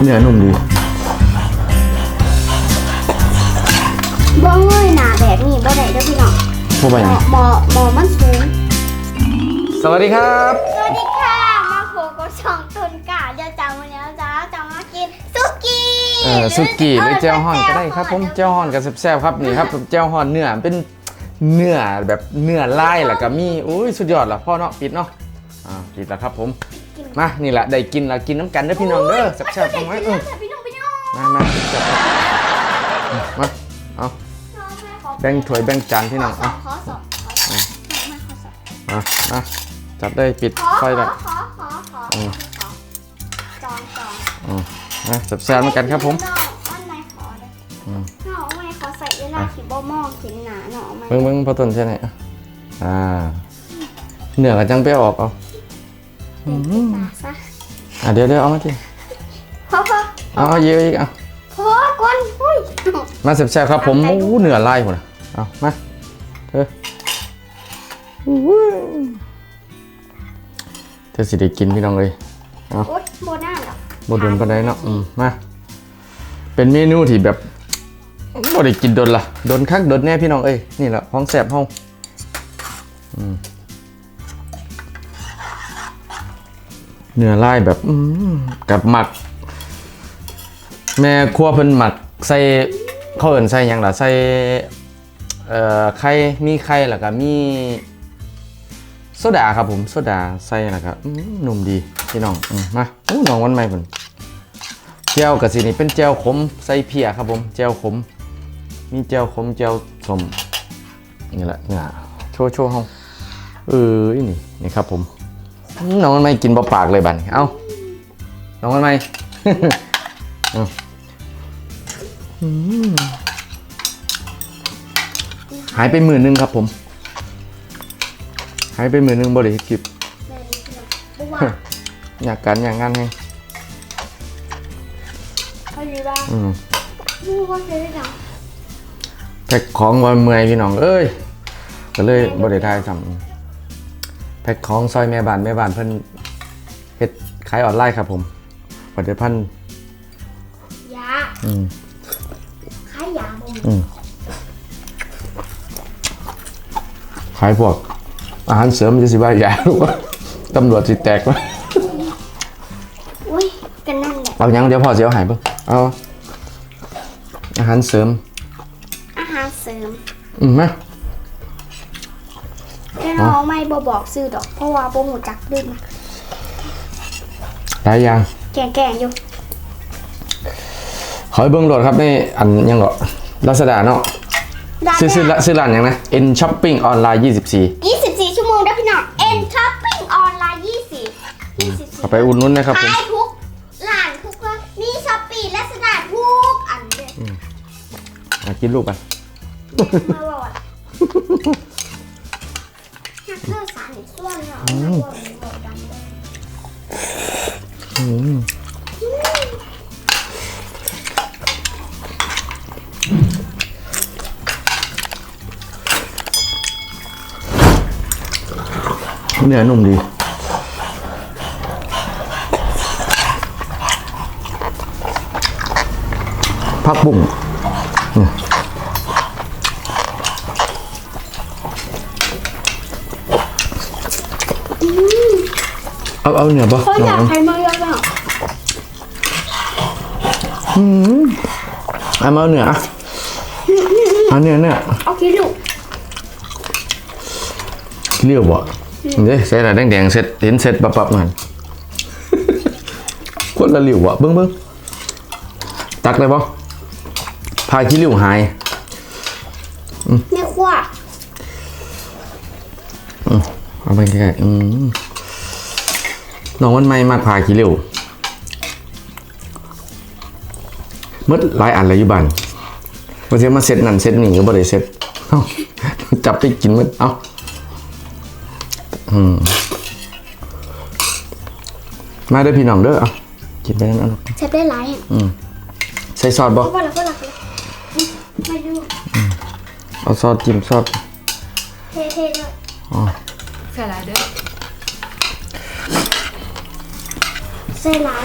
เนื้อนุ่มดีบ่เงยหน้าแบบนี้บ่ได้เด้อพี่น้องพูดไปหมยังอหมอหมอมันสูง สวัสดีครับ สวัสดีค่ะ มาโผล่กับช่องตุนกาเดี๋ยวจำวันนี้จ้าจะมากินซุกี้เออสุกี้หรือเจ้าฮ้อนก็ได้ครับผมเจ้าฮ้อนกับแซ่บๆครับนี่ครับเจ้าฮ้อนเนื้อเป็นเนื้อแบบเนื้อลายแล้วก็มีอุ้ยสุดยอดละพ่อเนาะปิดเนาะอ่าปิดแล้วครับผม มานี่แหละได้กินแล้วกินน้ำกันเด้อพี่น้องเด้อแซ่บๆเอาไว้เออพี่น้องพี่น้องมามาจับมาเอาแบ่งถ้วยแบ่งจานพี่น้องขอเอาสองขอสองมาขอสองมามาจับได้ปิดขอไฟขแล้อวขอขอขออืมขอจองจองอืมมาแซ่บๆเหมือนกันครับผมน้องอันไหนขอเลยอืมน้องไม่ขอใส่เวลาที่บ่มองเห็นหนาหนอไหมเบิ่งเบิ่งพอต้นใช่ไหมอ่าเนื้อกับจังไปเอาออกเอา เห็นที่ตาซะอะเดี๋ยวเดี๋ยวเอามาทีพ่อพ่อเอาเอาเยอะอีกเอาพ่อก้นอุ้ยมาแซ่บๆครับผมโอ้เนื้อลายหมดอะเอามาเธอเธอสิได้กินพี่น้องเลยโอ๊ยโบน่าเหรอบโดนปานใดเนาะอืมมาเป็นเมนูที่แบบบ่ได้กินโดนละโดนคักโดนแน่พี่น้องเอ้ยนี่แหละของแซ่บเฮาอืม เนื้อลายแบบอืมกับหมัก แม่ครัวเพิ่นหมักใส่เขาเอิ้นใส่หยังล่ะใส่เอ่อไข่มีไข่แล้วก็มีโซดาครับผมโซดาใส่แล้วก็อืมนุ่มดีพี่น้องอืมมาอู้น้องวันใหม่เพิ่นแจ่วกะสินี่เป็นแจ่วขมใส่เพียครับผมแจ่วขม มีแจ่วขมแจ่วสมนี่แหละเนี่ยโชว์โชว์เฮาเออนี่นี่ครับผมอืม น้องวันใหม่กินบ่ปากเลยบัดนี้เอ้าน้องวันใหม่หายไปหมื่นหนึงครับผม หายไปหมื่นหนึงบริกิบแม่นี่พี่น้องบัวอยากการอยากงานไงเขาดีบ้างอืมบัวใช่ไหมจ๊ะแพ็คของวันเมื่อยพี่น้องเอ้ยก็เลยบริทายทำ แพ็คของซอยแม่บ้านแม่บ้านเพิ่นเฮ็ดขายออนไลน์ครับผมผลิตภัณฑ์ยาอืมขายยาบ่อืมขายพวก อาหารเสริมจะสิบ้ายาหรือว่าตำรวจสิแตกวะอุ้ยกันนั่นแหละ เอายังเดี๋ยวพอเสียวหายเพิ่งเอาอาหารเสริมอาหารเสริมอืมมาแต่น้องไม่ บอบอกซื้อดอก เพราะว่าโบหูจักดื่มหลายอย่างแก่ๆอยู่ขอให้เบิ้งโหลดครับในอันยังเหรอลาซาด้าเนาะร้านซื้อซื้อแรกซื้อร้านยังนะ N Shopping ออนไลน์24 24 ชั่วโมงได้พี่น้อง N Shopping ออนไลน์20 24เข้าไปอุ่นนุ่นนะครับผมขายทุกร้านทุกว่ามีช้อปปี้และสนานทุกอันเลยมากินลูกกันมาหลอด หักเลือดสารอีกส่วนเนาะหักเลือดหมดดำเลยเนื้อนุ่มดีผักบุ้ง เอาเอาเนื้อบ่เขาอยากเอาให้มาเยอะเอามาเอาเนื้ออะเอาเนื้อเนื้อๆเอาคิดลูกเรียวบ่เด้ใส่ละแดงๆเสร็จเห็นเสร็จปับๆนั่นคนละเหลียวบ่เบิ่งเบิ่งตักเลยบ่พายขี้เหลียวหายไม่ขั้วเอาไปใกล้ๆอืม น้องวันใหม่มากพาขี้เหลียวหมดหลายอันเลยอยู่บ้านบ่สิมาเสร็จนั่นเสร็จนี่ก็บ่ได้เสร็จเอ้าจับไปกินหมดเอ้าอืมมาเด้อพี่น้องเด้อเอากินไปนั่นเอาเซฟได้หลายอะใส่ซอสบ่เพราะว่าเราก็หลักเลยไม่ดูเอาซอสจิ้มซอสเท่ๆเลยใส่หลายเด้อ ใส่หลาย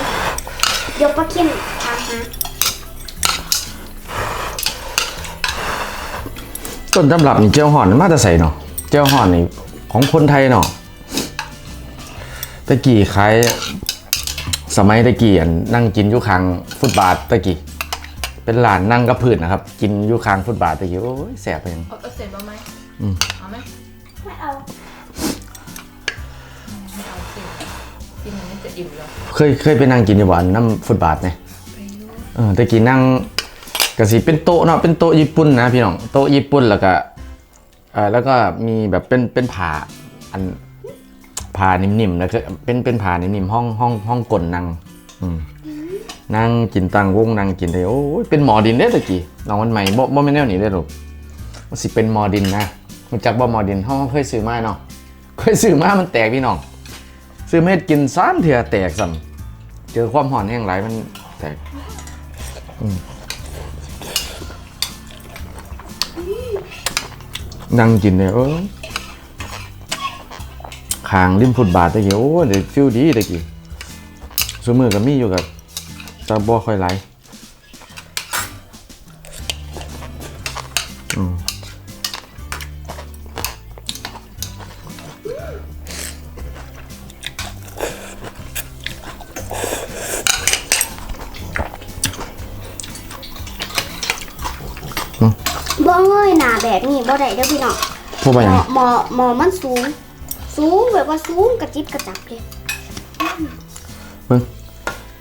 เดี๋ยวป้าคิมทำนะต้นตำรับนี่เจียวห่อนมาแต่ใส่เนาะเจียวห่อนนี่ของคนไทยเนาะตะกี้ขายสมัยตะกี้อันนั่งกินอยู่ข้างฟุตบาทตะกี้เป็นร้านนั่งกับพื้นนะครับ กินอยู่ข้างฟุตบาทตะกี้โอ้ยแสบไปยังเอาเอาเสร็จบ้างไหมอืมเอาไหมไม่เอา กินอย่างนี้จะอิ่มแล้วเคยเคยไปนั่งกินอยู่บ่อนน้ำฟุตบาทไหมเออตะกี้นั่งกสิเป็นโต๊ะเนาะเป็นโต๊ะญี่ปุ่นนะพี่น้องโต๊ะญี่ปุ่นแล้วก็เออแล้วก็มีแบบเป็นเป็นผ้าอันผ้านิ่มๆนะคือเป็นเป็นผ้านิ่มๆห้องห้องห้องกลนนั่งอืมนั่งกินตังวงนั่งกินเลยโอ้ยเป็นหมอดินเด้ตะกี้น้องวันใหม่บ่บ่แม่แนวนี้เด้อลูกมันสิเป็นหมอดินนะรู้จักบ่หมอดินห้องเคยซื้อมาเนาะเคยซื้อมามันแตกพี่น้อง ซื้อมเฮ็ดกินซ้ำเถื่อแตกซ้ำเจอความห่อนแห้งไหลายมันแตกนั่งกินเนี่ยเออขางริมฟุตบาทตะกี้โอ้เดี๋ยวฟิลดีตะกี้สมือกับมี่อยู่กับตาบ่ค่อยไหล แบบนี้บ่ได้เด้อพี่น้องพูดไปหมยังอหมอหมอมันสูง สูงแบบว่าสูงกระจิบกระจับเลยเพิ่ง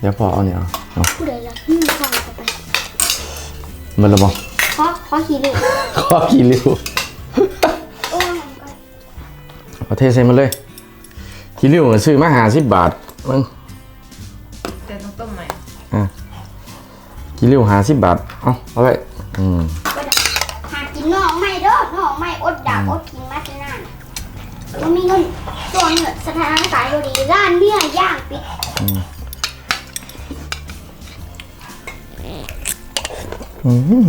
เดี๋ยวพอเอาเนี่ยเอาเอาผู้ใดล่ะอืมฟังต่อไปมันระบอกขอขอขี่เลยข้อกี่ริ้วโอ้ยมันก็เอาเทใส่มาเลยกี่ริ้วก็ซื้อมาหาสิบบาทมึงแต่ต้องต้มใหม่กี่ริ้วหาสิบบาทเอาเอาไว้อืม กอดกินมาที่นั่นบ่มีเงินส่วนเนี่ยสถานการณ์ดีร้านเนื้อย่างปิดอืม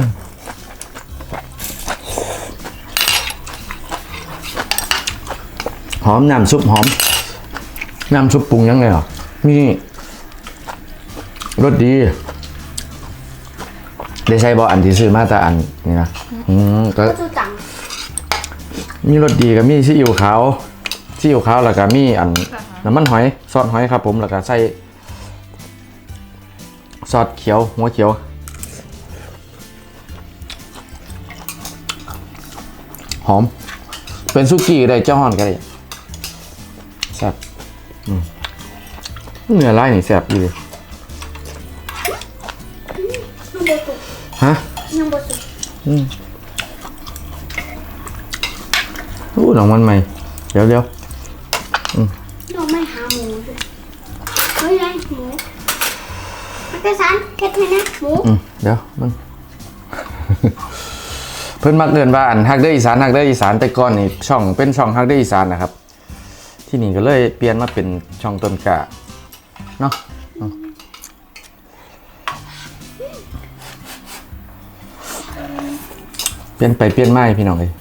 หอมน้ำซุปหอมน้ำซุปปรุงยังไงเหรอมีรสดีได้ใช้บออันที่ซื้อมาแต่อันนี่นะอืมก็ ก็จะจัง มีรสดีกับมีซีอิ๊วขาวซีอิ๊วขาวแล้วก็มีอันน้ำมันหอยซอสหอยครับ ผมแล้วก็ใส่ซอสเขียวหัวเขียวหอม เป็นซุกี้ได้เจ้าห่อนก็ได้แซ่บอืมเนื้อลายนี่แซ่บดีเลยยังบ่สุกฮะยังบ่สุก อู้ หนังมันใหม่ เดี๋ยวเดี๋ยวน้องไม่หาหมูด้วยเฮ้ยไรหมูมันเป็นสันเฮ็ดให้นะหมูอืมเดี๋ยวมันเพิ่นมักเดินว่าอันฮักเด้ออีสานฮักเด้ออีสานแต่ก่อนนี่ช่องเป็นช่องฮักเด้ออีสานนะครับ ที่นี่ก็เลยเปลี่ยนมาเป็นช่องต้นกะเนาะอืมเปลี่ยนไปเปลี่ยนมาให้พี่น้องเลย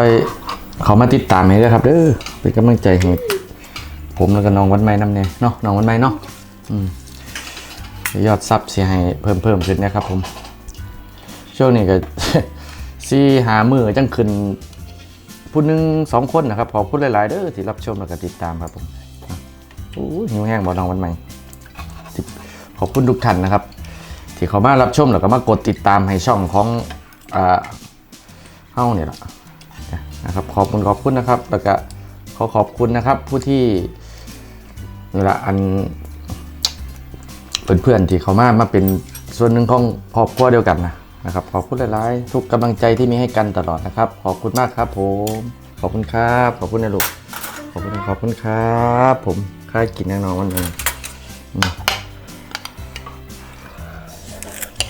อยเขามาติดตามให้ด้วยครับเด้อเป็นกำลังใจให้ผมแล้วก็น้องวันใหม่นำเนี่ยเนาะน้องวันใหม่เนาะอืมยอดซับเสียให้เพิ่มเพิ่มขึ้นนะครับ ผม ช่วงนี้ก็ซี่หามือจังขึ้นผู้หนึ่งสองคนนะครับขอบคุณหลาย ๆ เด้อที่รับชมแล้วก็ติดตามครับผมโอ้หิวแห้งบอน้องวันใหม่ขอบคุณทุกท่านนะครับ ที่เขามารับชมแล้วก็มากดติดตามให้ช่องของอ่าเฮ้าเนี่ยแหละ นะครับขอบคุณขอบคุณนะครับแล้วก็ขอขอบคุณนะครับผู้ที่นี่ละอันเพื่อนๆที่เขามามาเป็นส่วนหนึ่งของครอบครัวเดียวกันนะนะครับขอบคุณหลายๆ ทุกกำลังใจที่มีให้กันตลอดนะครับ ขอบคุณมากครับผมขอบคุณครับ ขอบคุณนะลูกขอบคุณขอบคุณครับ ผมค่ากินแน่นอนวันหนึ่ง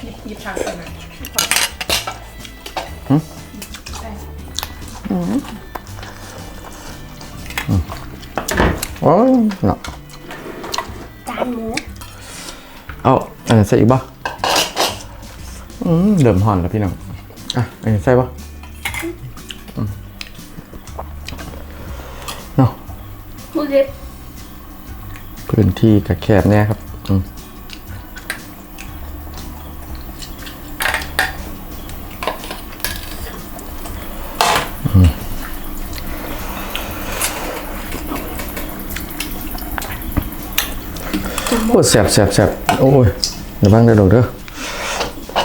หยิบหยิบผักไปหน่อย โอ้ยเนาะจานหมูเอาเออใส่อีกบ่อืมเริ่มห่อนแล้วพี่น้อง อะเออใส่บ่อืมเนาะหมูเล็บพื้นที่กระแคบเนี่ยครับอืมอืมโอ้แสบแสบแสบโอ้ยเดี๋ยวบ้างเด้อดอกเด้อ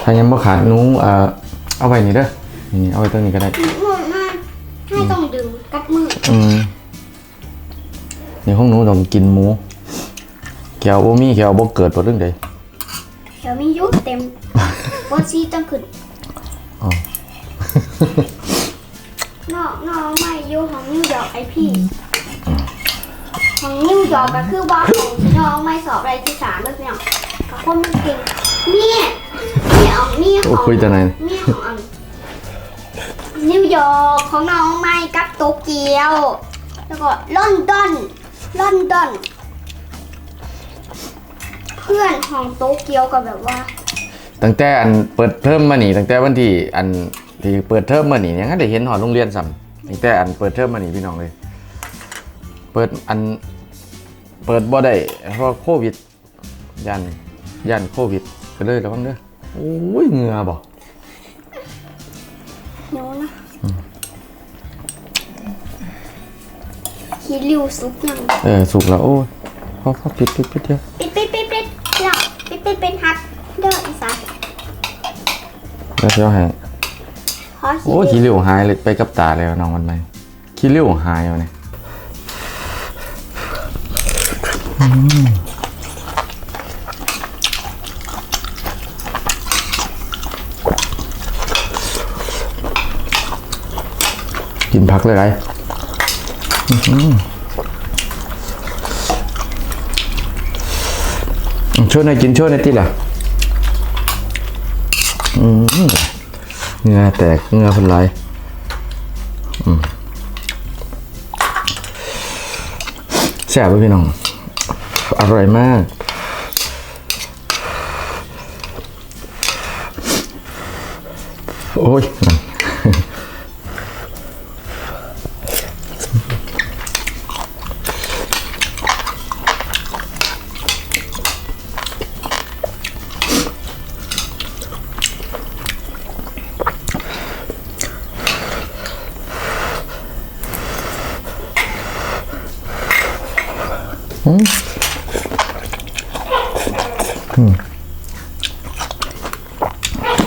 ถ้ายังบ่ขาดหนู้เอ่อเอาไว้นี่เด้อนี่เอาไว้ตรงนี้ก็ได้หมดมากให้ต้องดึงกับมืออืมในห้องหนูต้องกินหมูแขวบ่มีแขวบ่เกิดบ่เรื่องใดเดี๋ยวมียุเต็มบนซีต้องขึ้นอ๋อน้องน้องไม่อยูของนิวยอร์กไอพี่ ของนิวยอร์กก็คือว่าของที่น้องไม่สอบอะไรที่สามแล้วพี่น้องกับคนมันเก่งเนี่ยเนี่ยเอาเนี่ยขโอ้องคุยแต่ไหนเนี่ยของอันนิวยอร์กของน้องไม่กับโตเกียว แล้วก็ลอนดอนลอนดอน เพื่อนของโตเกียวก็แบบว่า ตั้งแต่อันเปิดเทอมมานี่ตั้งแต่วันที่อันที่เปิดเทอมมานี่ยังได้เห็นหอโรงเรียนซ้ำตั้งแต่อันเปิดเทอมมานี่พี่น้องเลย เปิดอันเปิดบ่ได้เพราะโควิดยันยันโควิดก็เลยระวังเด้อโอ้ยเหงื่อบ่หนูนะคีริวซุปยังเออสุกแล้วโอ้ยพอพอปิดปิดปิดเดียวปิดปิดปิดปิดเราปิดปิดเป็นฮัทเด้ออีสานแล้วเดี๋ยวให้ขอโอ้ยคีขี้ริวเหลวหายเลยไปกับตาเลยน้องวันใหม่ขี้เหลวหายวะเนี่ยอืม กินพักเลยไรช่วยหน่อยกินช่วยหน่อยติล่ะเงื่อแตกเงื่อคนไหลอืมแซ่บไหมพี่น้อง อร่อยมาก โอ้ยนั่น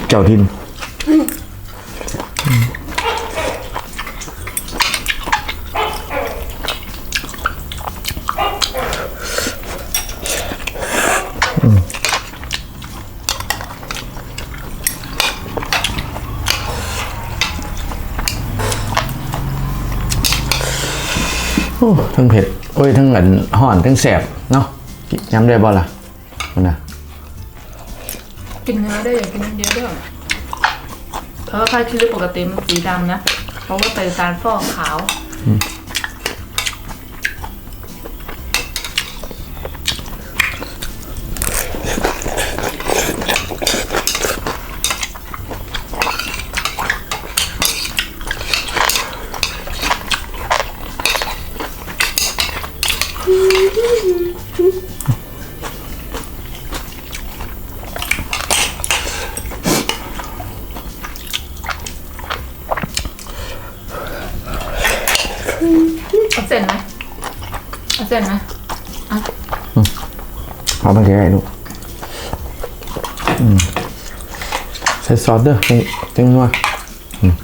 เจ้าทินทั้งเผ็ด โอ้ย ทั้งอันห่อน ทั้งแสบ เนาะย้ำได้บ่ล่ะนนะ กินเนื้อได้อย่ากินเยอะเด้อเพราะว่าผ้าคีริ้วปกติมันสีดำนะ เพราะว่าเป็นการฟอกขาว เอาเส้นไหมเอาเส้นไหมเอามาแกะให้ลูกอืมใส่ซอสเด้อจังจังนัวอืม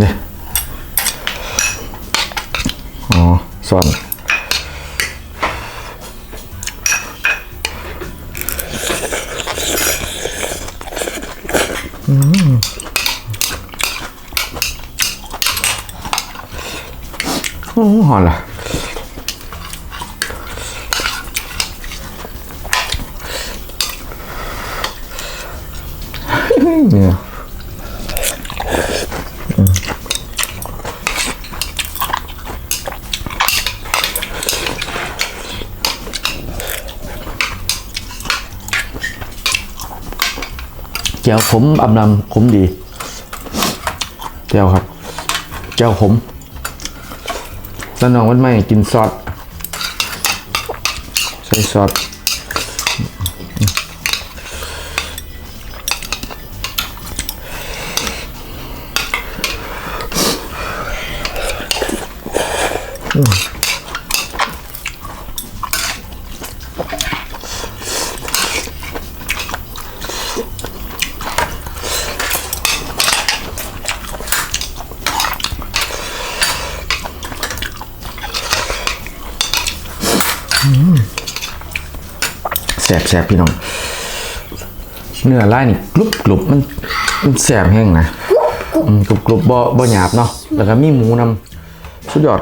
เด้อ อ๋อซอสโอ้หอนล่ะเนี่ย แจ่วขมอำลำขมดีแจ่วครับแจ่วขมแล้วน้องวันใหม่กินซอสใส่ซอสแส บแสบพี่น้อง เนื้อลายนี่กรุบกรุบมันมันแสบแห้งนะกรุบกรุบบ่บ่หยาบเนาะแล้วก็มีหมูนำสุดยอด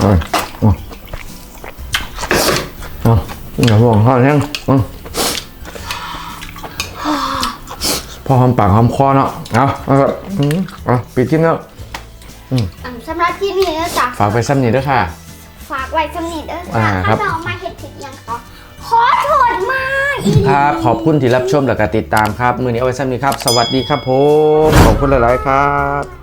เอ้ยเอาเอา อย่าบอกข้าวแห้งอพอหอมปากหอมคอเนาะ เอาเอาครับอืมเอาปิดคลิปแล้วอืมสำหรับที่นี่นะจ๊ะฝากไปซ้ำนี้ด้วยค่ะ ฝากไว้สำนิทเด้ออ่าจ้ะครัถ้าบน้องมาเฮ็ดผิดหยังก็ขอโทษมากอีหลีครับ ขอบคุณที่รับชมและก็ติดตามครับ มือนี้เอาไว้ซ้ำนี้ครับ สวัสดีครับผม ขอบคุณหลาย ๆ ครับ